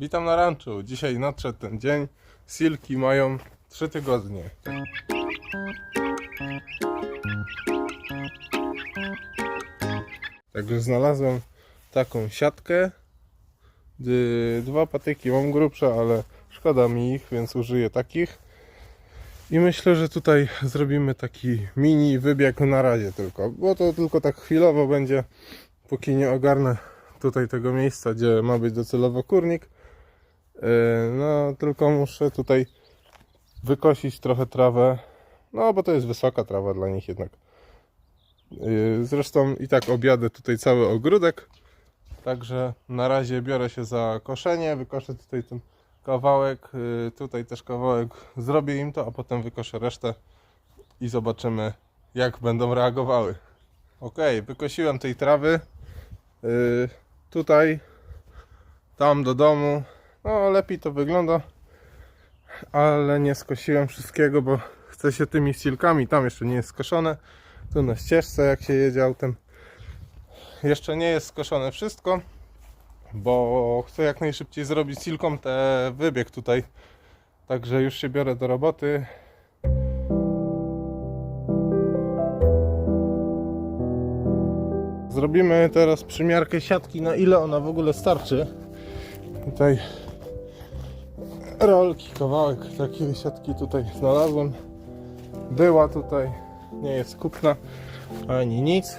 Witam na ranczu. Dzisiaj nadszedł ten dzień. Silki mają 3 tygodnie. Także znalazłem taką siatkę. Dwa patyki mam grubsze, ale szkoda mi ich, więc użyję takich. I myślę, że tutaj zrobimy taki mini wybieg na razie tylko, bo to tylko tak chwilowo będzie, póki nie ogarnę tutaj tego miejsca, gdzie ma być docelowo kurnik. Yy, No, tylko muszę tutaj wykosić trochę trawę, no bo to jest wysoka trawa dla nich jednak. Yy, Zresztą i tak objadę tutaj cały ogródek, także na razie biorę się za koszenie, wykoszę tutaj ten kawałek, yy, tutaj też kawałek, zrobię im to, a potem wykoszę resztę i zobaczymy jak będą reagowały. Ok, wykosiłem tej trawy, yy, tutaj, tam do domu, no lepiej to wygląda, ale nie skosiłem wszystkiego, bo chcę się tymi silkami, tam jeszcze nie jest skoszone, tu na ścieżce jak się jedzie autem, jeszcze nie jest skoszone wszystko, bo chcę jak najszybciej zrobić silką te wybieg tutaj. Także już się biorę do roboty. Zrobimy teraz przymiarkę siatki, na ile ona w ogóle starczy. Tutaj rolki, kawałek takiej siatki tutaj znalazłem. Była tutaj, nie jest kupna ani nic.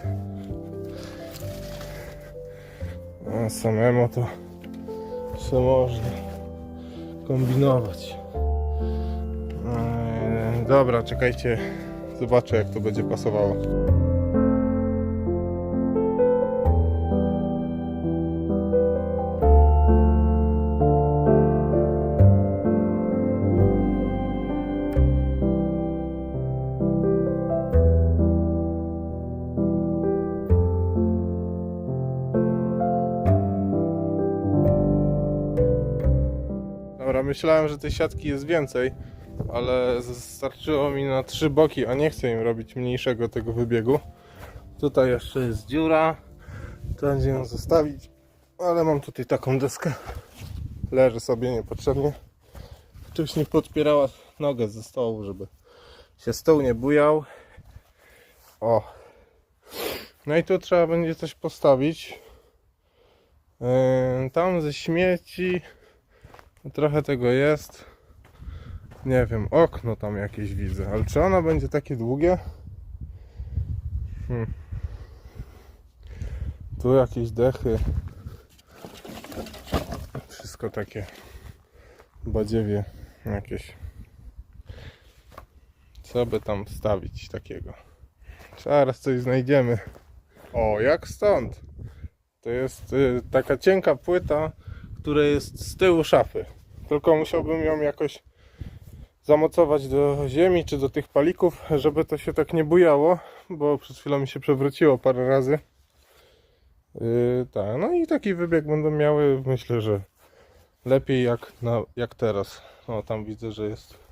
A samemu to co można kombinować. Eee, Dobra, czekajcie, zobaczę jak to będzie pasowało. Myślałem, że tej siatki jest więcej, ale starczyło mi na trzy boki, a nie chcę im robić mniejszego tego wybiegu. Tutaj jeszcze jest dziura, to będzie ją zostawić, ale mam tutaj taką deskę. Leży sobie niepotrzebnie. Wcześniej podpierała nogę ze stołu, żeby się stół nie bujał. O. No i tu trzeba będzie coś postawić. Yy, Tam ze śmieci Trochę tego jest. Nie wiem, okno tam jakieś widzę, ale czy ono będzie takie długie? Hmm. Tu jakieś dechy. Wszystko takie badziewie jakieś. Co by tam wstawić takiego? Zaraz coś znajdziemy. O, jak stąd? To jest y, taka cienka płyta, która jest z tyłu szafy. Tylko musiałbym ją jakoś zamocować do ziemi czy do tych palików, żeby to się tak nie bujało, bo przed chwilą mi się przewróciło parę razy. Yy, tak, no i taki wybieg będą miały, myślę, że lepiej jak, na, jak teraz. O, tam widzę, że jest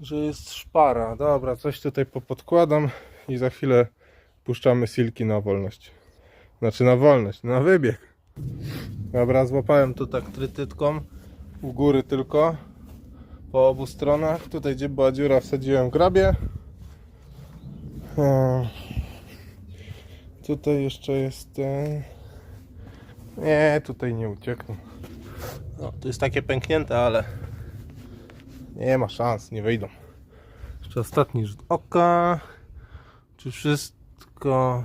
że jest szpara. Dobra, coś tutaj popodkładam i za chwilę puszczamy silki na wolność. Znaczy na wolność, na wybieg. Dobra, złapałem tu tak trytytką u góry tylko po obu stronach. Tutaj gdzie była dziura wsadziłem grabie. Eee, Tutaj jeszcze jest ten... Nie, tutaj nie uciekną. No, to jest takie pęknięte, ale nie ma szans, nie wyjdą. Jeszcze ostatni rzut oka. Czy wszystko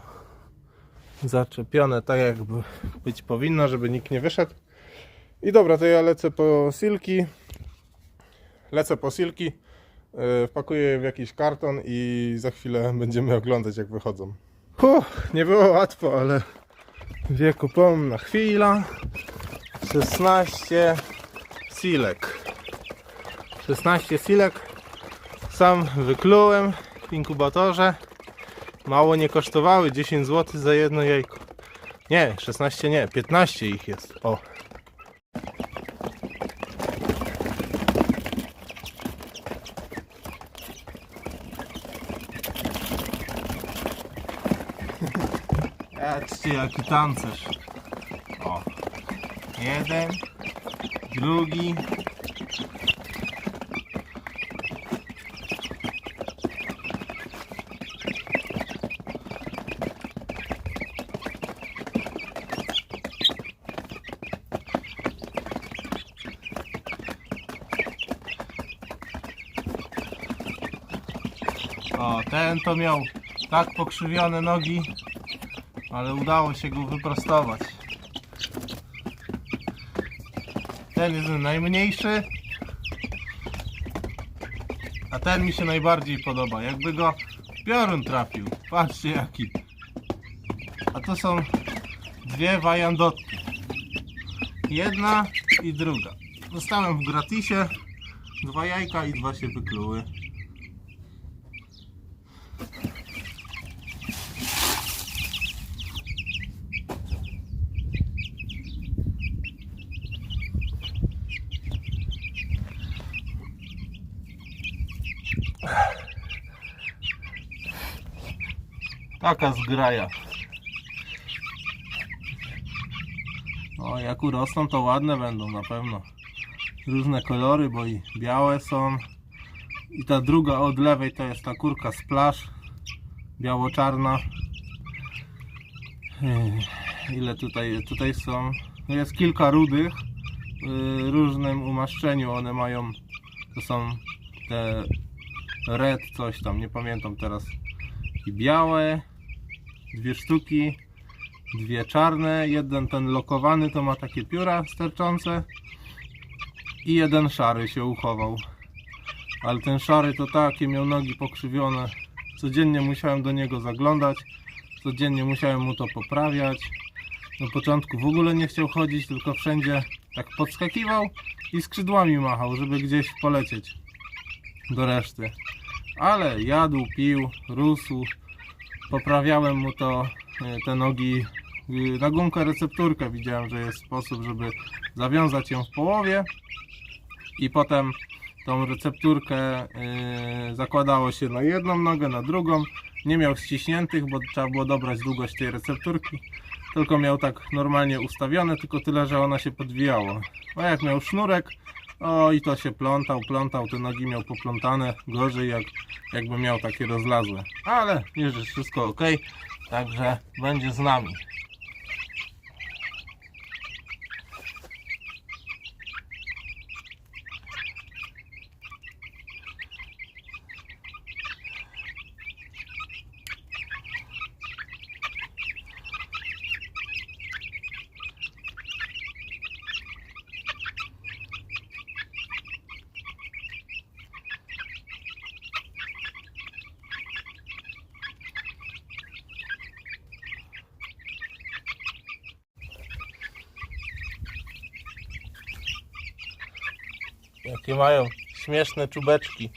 zaczepione tak jakby być powinno, żeby nikt nie wyszedł. I dobra, to ja lecę po silki. Lecę po silki, yy, wpakuję je w jakiś karton i za chwilę będziemy oglądać jak wychodzą. Uff, nie było łatwo, ale wieku pomna chwila. 16 silek. 16 silek. Sam wyklułem w inkubatorze. Mało nie kosztowały 10 zł za jedno jajko. Nie, 16 nie, 15 ich jest. O. Patrzcie jaki tancerz. O. Jeden, drugi. O, ten to miał tak pokrzywione nogi, ale udało się go wyprostować. Ten jest najmniejszy, a ten mi się najbardziej podoba. Jakby go piorun trafił. Patrzcie jaki. A to są dwie wajandotki. Jedna i druga. Dostałem w gratisie dwa jajka i dwa się wykluły. Taka zgraja. O, jak urosną, to ładne będą na pewno. Różne kolory, bo i białe są. I ta druga od lewej to jest ta kurka z plaż. Biało-czarna. Ile tutaj, tutaj są? No Jest kilka rudych. W różnym umaszczeniu one mają. To są te red coś tam, nie pamiętam teraz. I białe, dwie sztuki, dwie czarne, jeden ten lokowany to ma takie pióra sterczące i jeden szary się uchował. Ale ten szary to takie miał nogi pokrzywione. Codziennie musiałem do niego zaglądać, codziennie musiałem mu to poprawiać. Na początku w ogóle nie chciał chodzić, tylko wszędzie tak podskakiwał i skrzydłami machał, żeby gdzieś polecieć do reszty. Ale jadł, pił, rósł, poprawiałem mu to, e, te nogi. Na gumkę recepturkę widziałem, że jest sposób, żeby zawiązać ją w połowie. I potem tą recepturkę y, zakładało się na jedną nogę, na drugą. Nie miał ściśniętych, bo trzeba było dobrać długość tej recepturki. Tylko miał tak normalnie ustawione, tylko tyle, że ona się podwijała. A jak miał sznurek o i to się plątał, plątał, te nogi miał poplątane gorzej jak jakby miał takie rozlazłe. Ale jest wszystko ok, także będzie z nami. Jakie mają śmieszne czubeczki.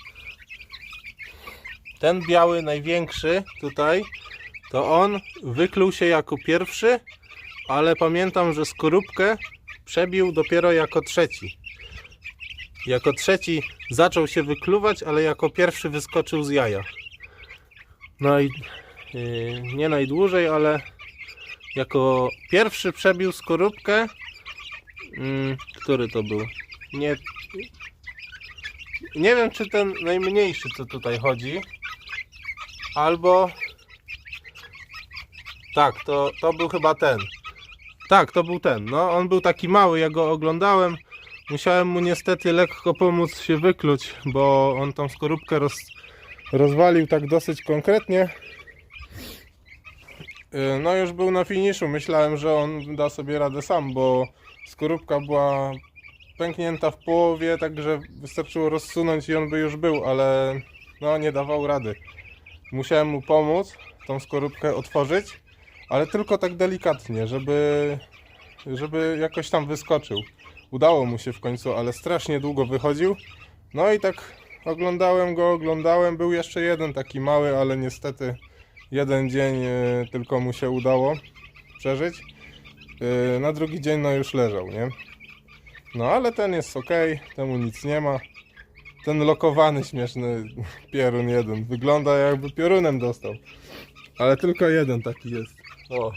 Ten biały, największy tutaj, to on wykluł się jako pierwszy, ale pamiętam, że skorupkę przebił dopiero jako trzeci. Jako trzeci zaczął się wykluwać, ale jako pierwszy wyskoczył z jaja. No i yy, nie najdłużej, ale jako pierwszy przebił skorupkę. Mm, który to był? Nie, nie wiem, czy ten najmniejszy, co tutaj chodzi, albo tak, to, to był chyba ten. Tak, to był ten. No, on był taki mały, ja go oglądałem. Musiałem mu niestety lekko pomóc się wykluć, bo on tą skorupkę roz, rozwalił tak dosyć konkretnie. Yy, No, już był na finiszu. Myślałem, że on da sobie radę sam, bo skorupka była pęknięta w połowie, także wystarczyło rozsunąć i on by już był, ale no nie dawał rady. Musiałem mu pomóc tą skorupkę otworzyć, ale tylko tak delikatnie, żeby, żeby jakoś tam wyskoczył. Udało mu się w końcu, ale strasznie długo wychodził. No i tak oglądałem go, oglądałem. Był jeszcze jeden taki mały, ale niestety jeden dzień e, tylko mu się udało przeżyć. E, Na drugi dzień no już leżał, nie? No ale ten jest ok, temu nic nie ma. Ten lokowany śmieszny pierun jeden. Wygląda jakby piorunem dostał. Ale tylko jeden taki jest. O.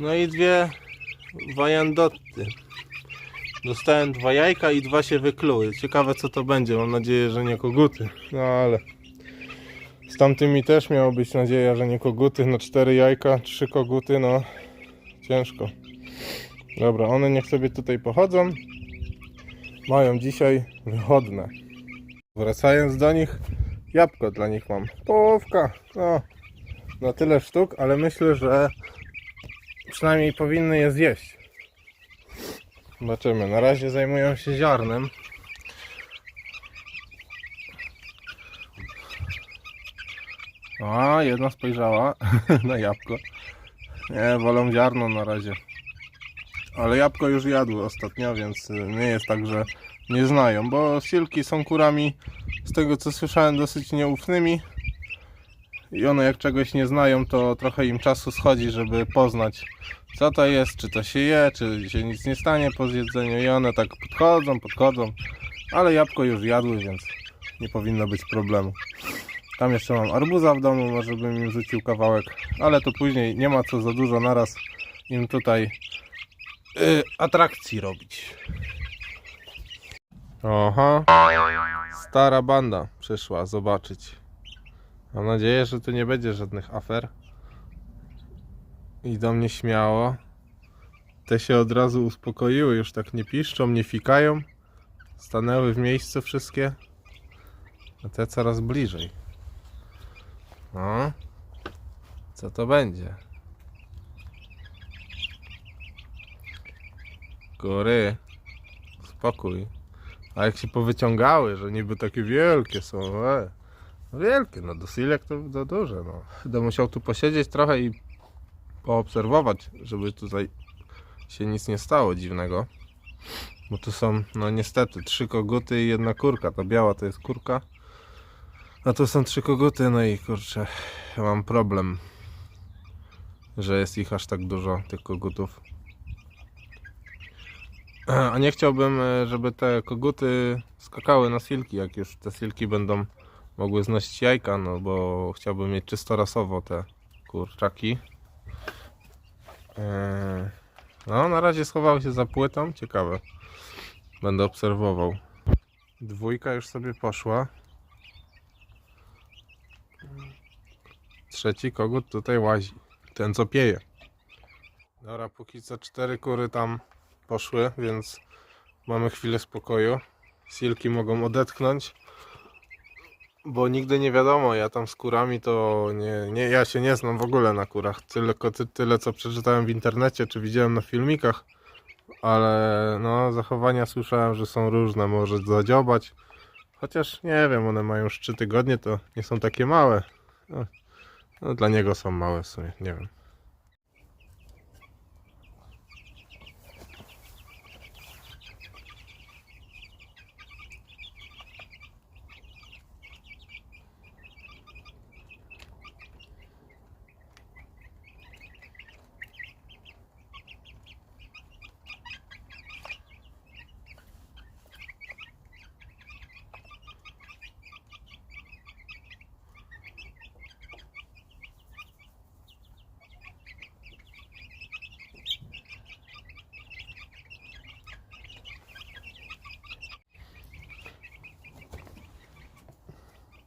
No i dwie wajandotty. Dostałem dwa jajka i dwa się wykluły. Ciekawe co to będzie. Mam nadzieję, że nie koguty. No ale z tamtymi też miało być nadzieja, że nie koguty. No cztery jajka, trzy koguty, no ciężko. Dobra, one niech sobie tutaj pochodzą. Mają dzisiaj wychodne. Wracając do nich, jabłko dla nich mam. Połówka, no na tyle sztuk, ale myślę, że przynajmniej powinny je zjeść. Zobaczymy. Na razie zajmują się ziarnem. A, jedna spojrzała na jabłko. Nie, wolą ziarno na razie. Ale jabłko już jadły ostatnio, więc nie jest tak, że nie znają, bo silki są kurami, z tego co słyszałem, dosyć nieufnymi. I one jak czegoś nie znają, to trochę im czasu schodzi, żeby poznać co to jest, czy to się je, czy się nic nie stanie po zjedzeniu. I one tak podchodzą, podchodzą, ale jabłko już jadły, więc nie powinno być problemu. Tam jeszcze mam arbuza w domu, może bym im rzucił kawałek, ale to później nie ma co za dużo naraz im tutaj y, atrakcji robić. Aha, stara banda przyszła zobaczyć. Mam nadzieję, że tu nie będzie żadnych afer. Idą mnie śmiało. Te się od razu uspokoiły, już tak nie piszczą, nie fikają. Stanęły w miejscu wszystkie. A te coraz bliżej. No. Co to będzie? Góry. Spokój. A jak się powyciągały, że niby takie wielkie są, e. No Wielkie, no do silek to, to duże, no. Będę musiał tu posiedzieć trochę i poobserwować, żeby tutaj się nic nie stało dziwnego. Bo tu są, no niestety, trzy koguty i jedna kurka. Ta biała to jest kurka. A tu są trzy koguty, no i kurczę, mam problem, że jest ich aż tak dużo, tych kogutów. A nie chciałbym, e, żeby te koguty skakały na silki, jak już te silki będą mogły znosić jajka, no bo chciałbym mieć czysto rasowo te kurczaki. Eee, No, na razie schowały się za płytą, ciekawe. Będę obserwował. Dwójka już sobie poszła. Trzeci kogut tutaj łazi. Ten co pieje. Dobra, póki co cztery kury tam poszły, więc mamy chwilę spokoju. Silki mogą odetchnąć. Bo nigdy nie wiadomo, ja tam z kurami to nie, nie ja się nie znam w ogóle na kurach. Tylko ty, tyle co przeczytałem w internecie czy widziałem na filmikach. Ale no zachowania słyszałem, że są różne, może zadziobać. Chociaż nie wiem, one mają już 3 tygodnie, to nie są takie małe. No, no dla niego są małe w sumie, nie wiem.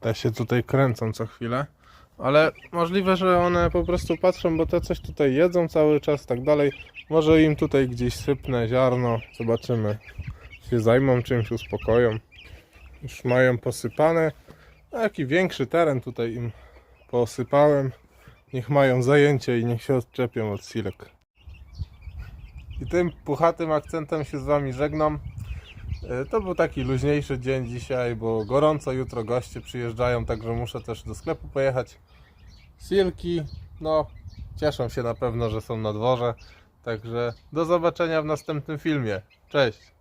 Te się tutaj kręcą co chwilę. Ale możliwe, że one po prostu patrzą, bo te coś tutaj jedzą cały czas tak dalej. Może im tutaj gdzieś sypnę ziarno. Zobaczymy. Się zajmą czymś, uspokoją. Już mają posypane. A jaki większy teren tutaj im posypałem. Niech mają zajęcie i niech się odczepią od silek. I tym puchatym akcentem się z Wami żegnam. E, To był taki luźniejszy dzień dzisiaj, bo gorąco, jutro goście przyjeżdżają, także muszę też do sklepu pojechać. Silki, no, cieszą się na pewno, że są na dworze. Także do zobaczenia w następnym filmie. Cześć!